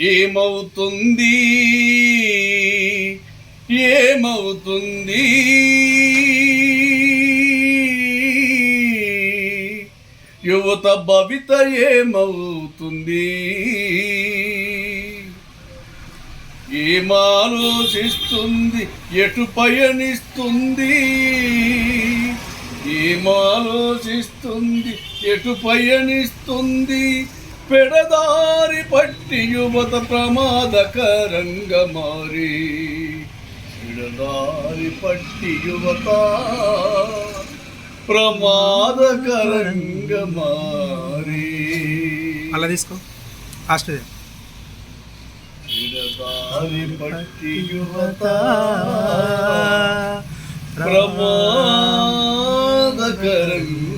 ఏమవుతుంది? ఏమవుతుంది? యువత భవిత ఏమవుతుంది? ఏమాలోచిస్తుంది? ఎటు పయనిస్తుంది? ఏమాలోచిస్తుంది ఎటు పయనిస్తుంది? పెడదారి పట్టి యువత ప్రమాదకరంగా మారి. పెడదారి పట్టి యువత ప్రమాదకరంగా మారి. అలా తీసుకో. ఫాస్ట్ పెడదారి పట్టి యువత ప్రమాద ప్రమాదకరంగా